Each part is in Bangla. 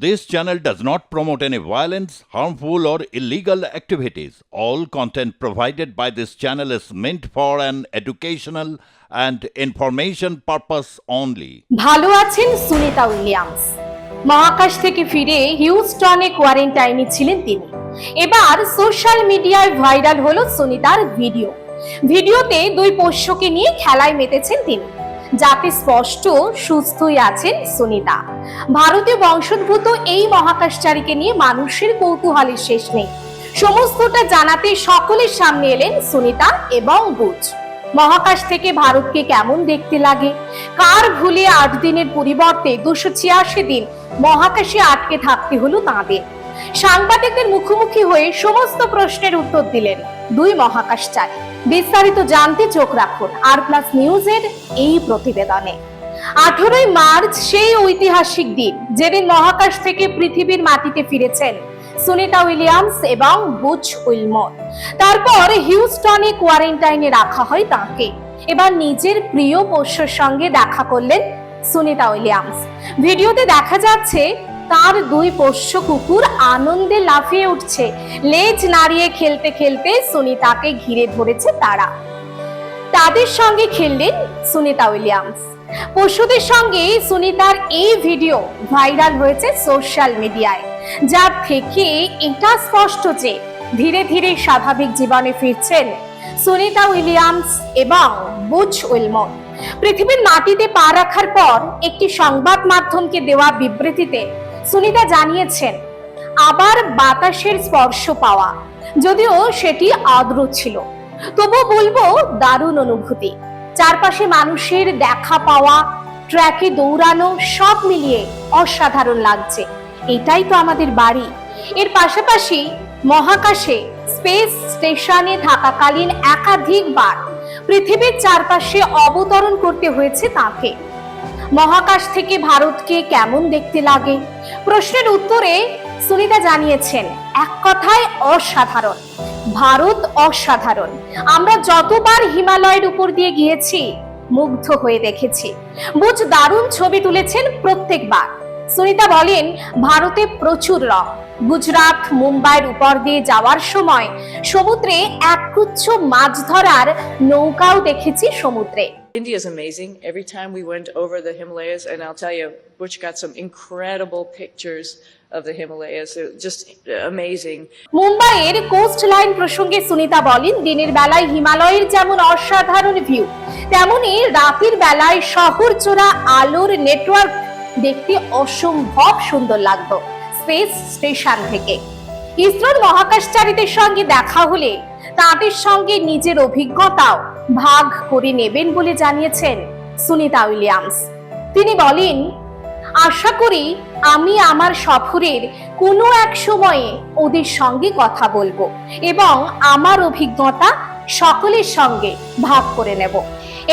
This channel does not promote any violence, harmful, or illegal activities. All content provided by this channel is meant for an educational and information purpose only. ভালো আছেন সুনিতা উইলিয়ামস মহাকাশ থেকে ফিরে হিউস্টনে কোয়ারেন্টাইনে ছিলেন তিনি এবার সোশ্যাল মিডিয়ায় ভাইরাল হলো সুনিতার ভিডিও ভিডিওতে দুই পোষ্যকে নিয়ে খেলায় মেতেছেন তিনি যাতে স্পষ্ট সুস্থই আছেন সুনিতা। ভারতীয় বংশোদ্ভূত এই মহাকাশচারীকে নিয়ে মানুষের কৌতূহলের শেষ নেই। সমস্তটা জানাতে সকলের সামনে এলেন সুনিতা এবং বুঝ মহাকাশ থেকে ভারতকে কেমন দেখতে লাগে? কার ভুলে আট দিনের পরিবর্তে দুশো ছিয়াশি দিন মহাকাশে আটকে থাকতে হলো তাঁদের? সাংবাদিকদের মুখোমুখি হয়ে সমস্ত প্রশ্নের উত্তর দিলেন দুই মহাকাশচারী। বিস্তারিত জানতে চোখ রাখুন আর প্লাস নিউজের এই প্রতিবেদনে। আঠেরোই মার্চ সেই ঐতিহাসিক দিন যেদিন মহাকাশ থেকে পৃথিবীর মাটিতে ফিরেছেন সুনিতা উইলিয়ামস এবং বুচ উইলমর। তারপর হিউস্টনে কোয়ারেন্টাইনে রাখা হয় তাকে। এবার নিজের প্রিয় পোষ্যর সঙ্গে দেখা করলেন সুনিতা উইলিয়ামস। ভিডিওতে দেখা যাচ্ছে তার দুই পোষ্য কুকুর আনন্দে লাফিয়ে উঠছে। লেজ নাড়িয়ে খেলতে খেলতে সুনিতাকে ঘিরে ধরেছে তারা। তাদের সঙ্গে খেললেন সুনিতা উইলিয়ামস। পশুদের সঙ্গে সুনিতার এই ভিডিও ভাইরাল হয়েছে সোশ্যাল মিডিয়ায়, যার থেকে এটা স্পষ্ট যে ধীরে ধীরে স্বাভাবিক জীবনে ফিরছেন সুনিতা উইলিয়ামস এবং বুচ উইলমন। পৃথিবীর মাটিতে পা রাখার পর একটি সংবাদ মাধ্যমকে দেওয়া বিবৃতিতে সুনিতা জানিয়েছেন, আবার বাতাসের স্পর্শ পাওয়া, যদিও সেটি আদ্র ছিল। তবু বলব দারুণ অনুভূতি। চারপাশে মানুষের দেখা পাওয়া, ট্র্যাকে দৌড়ানো, সব মিলিয়ে অসাধারণ লাগছে। এটাই তো আমাদের বাড়ি। এর পাশাপাশি মহাকাশে স্পেস স্টেশনে থাকাকালীন একাধিকবার পৃথিবীর চারপাশে অবতরণ করতে হয়েছে তাকে। মহাকাশ থেকে ভারতকে কেমন দেখতে লাগে? প্রশ্নের উত্তরে সুনিতা জানিয়েছেন, এক কথায় অসাধারণ। ভারত অসাধারণ। আমরা যতবার হিমালয়ের উপর দিয়ে গিয়েছি, মুগ্ধ হয়ে দেখেছি। বুঝ দারুণ ছবি তুলেছেন প্রত্যেকবার। সুনিতা বলেন ভারতে প্রচুর রং গুজরাট মুম্বাইয়ের উপর দিয়ে যাওয়ার সময় সমুদ্রে একগুচ্ছ মাছ ধরার নৌকাও দেখেছি সমুদ্রে India is amazing. Every time we went over the Himalayas, and I'll tell you, Butch got some incredible pictures of the Himalayas. Just amazing. মুম্বাইয়ের কোস্ট লাইন প্রসঙ্গে সুনিতা বলেন দিনের বেলায় হিমালয়ের যেমন অসাধারণ ভিউ তেমনি রাতের বেলায় শহর জোড়া আলোর নেটওয়ার্ক দেখতে অসম্ভব সুন্দর লাগতো স্পেস স্টেশন থেকে। ইসরোর মহাকাশচারীদের সঙ্গে দেখা হলে তাদের সঙ্গে নিজের অভিজ্ঞতাও ভাগ করে নেবেন বলে জানিয়েছেন সুনিতা উইলিয়ামস। তিনি বলেন, আশা করি আমি আমার সফরের কোনো এক সময়ে ওদের সঙ্গে কথা বলব এবং আমার অভিজ্ঞতা সকলের সঙ্গে ভাগ করে নেব।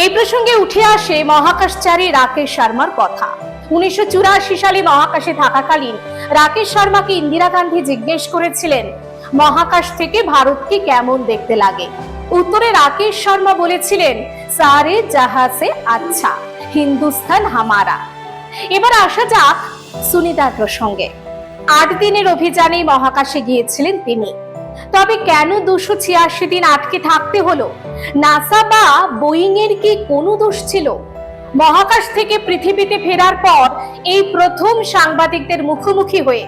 এই প্রসঙ্গে উঠে আসে মহাকাশচারী রাকেশ শর্মার কথা। উনিশশো চুরাশি সালে মহাকাশে থাকাকালীন রাকেশ শর্মাকে ইন্দিরা গান্ধী জিজ্ঞেস করেছিলেন, মহাকাশ থেকে ভারতকে কেমন দেখতে লাগে? উত্তরে রাকেশ শর্মা বলেছিলেন, সারে জাহাজে আচ্ছা হিন্দুস্তান হামারা। এবার আসা যাক সুনিতার প্রসঙ্গে। আট দিনের অভিযানে মহাকাশে গিয়েছিলেন তিনি। তবে কেন দুশো ছিয়াশি দিন আটকে থাকতে হলো? নাসা বা বোয়িং এর কি কোনো দোষ ছিল? মহাকাশ থেকে পৃথিবীতে ফেরার পর এই প্রথম সাংবাদিকদের মুখোমুখি হয়ে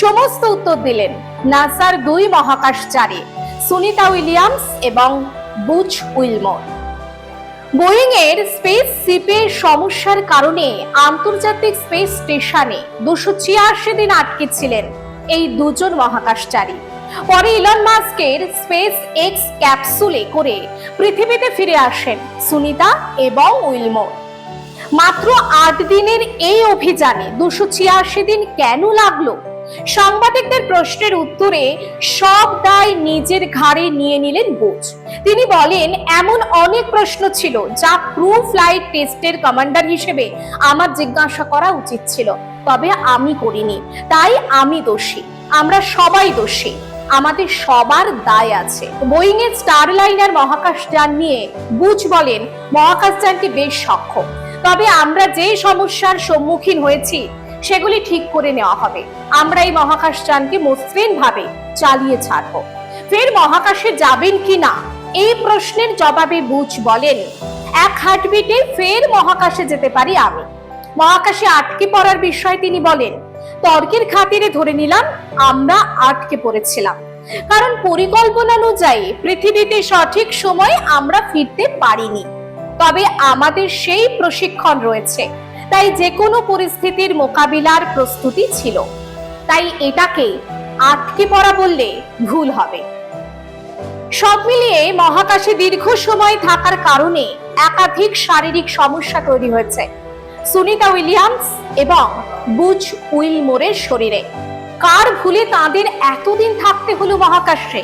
সমস্ত উত্তর দিলেন নাসার দুই মহাকাশচারী, সুনিতা উইলিয়ামস এবং বুচ উইলমোর। বোয়িং এর স্পেস শিপের সমস্যার কারণে আন্তর্জাতিক স্পেস স্টেশনে দুশো ছিয়াশি দিন আটকে ছিলেন এই দুজন মহাকাশচারী। পরে ইলন মাস্কের স্পেস এক্স ক্যাপসুলে করে পৃথিবীতে ফিরে আসেন সুনিতা এবং উইলমোর। মাত্র আট দিনের এই অভিযানে দুশো ছিয়াশি দিন কেন লাগল? সাংবাদিকদের প্রশ্নের উত্তরে সব দায় নিজের ঘাড়ে নিয়ে নিলেন বুচ তিনি বলেন, এমন অনেক প্রশ্ন ছিল যা ক্রু ফ্লাইট টেস্টের কমান্ডার হিসেবে আমার জিজ্ঞাসা করা উচিত ছিল। তবে আমি করিনি। তাই আমি দোষী। আমরা সবাই দোষী। আমাদের সবার দায় আছে। বোয়িং এর স্টারলাইনার মহাকাশযান নিয়ে বুচ বলেন মহাকাশযানটি বেশ সক্ষম। তবে আমরা যে সমস্যার সম্মুখীন হয়েছি, সেগুলি ঠিক করে নেওয়া হবে। আমরা এই মহাকাশযানকে মসৃণ ভাবে চালিয়ে ছাড়বো। ফের মহাকাশে যাবেন কি না, এই প্রশ্নের জবাবে বুঝ বলেন, এক হার্টবিটে ফের মহাকাশে যেতে পারি আমি। মহাকাশে আটকে পড়ার বিষয়ে তিনি বলেন, তর্কের খাতিরে ধরে নিলাম, আমরা আটকে পড়েছিলাম। কারণ পরিকল্পনা অনুযায়ী পৃথিবীতে সঠিক সময়ে আমরা ফিরতে পারিনি। তবে আমাদের সেই প্রশিক্ষণ রয়েছে। তাই যে কোনো পরিস্থিতির মোকাবিলার প্রস্তুতি ছিল। তাই এটাকে আটকে পড়া বললে ভুল হবে। সব মিলিয়ে মহাকাশে দীর্ঘ সময় থাকার কারণে একাধিক শারীরিক সমস্যা তৈরি হয়েছে। সুনিতা উইলিয়ামস এবং বুচ উইলমোরের শরীরে। কার ভুলে তাদের এতদিন থাকতে হলো মহাকাশে?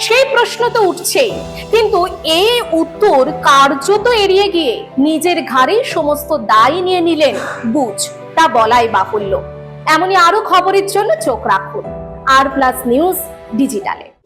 সেই প্রশ্ন তো উঠছেই। কিন্তু এই উত্তর কার্যত এড়িয়ে গিয়ে নিজের ঘাড়ে সমস্ত দায় নিয়ে নিলেন বুচ তা বলাই বাহুল্য। এমনই আরও খবরের জন্য চোখ রাখুন। R plus news ডিজিটালে।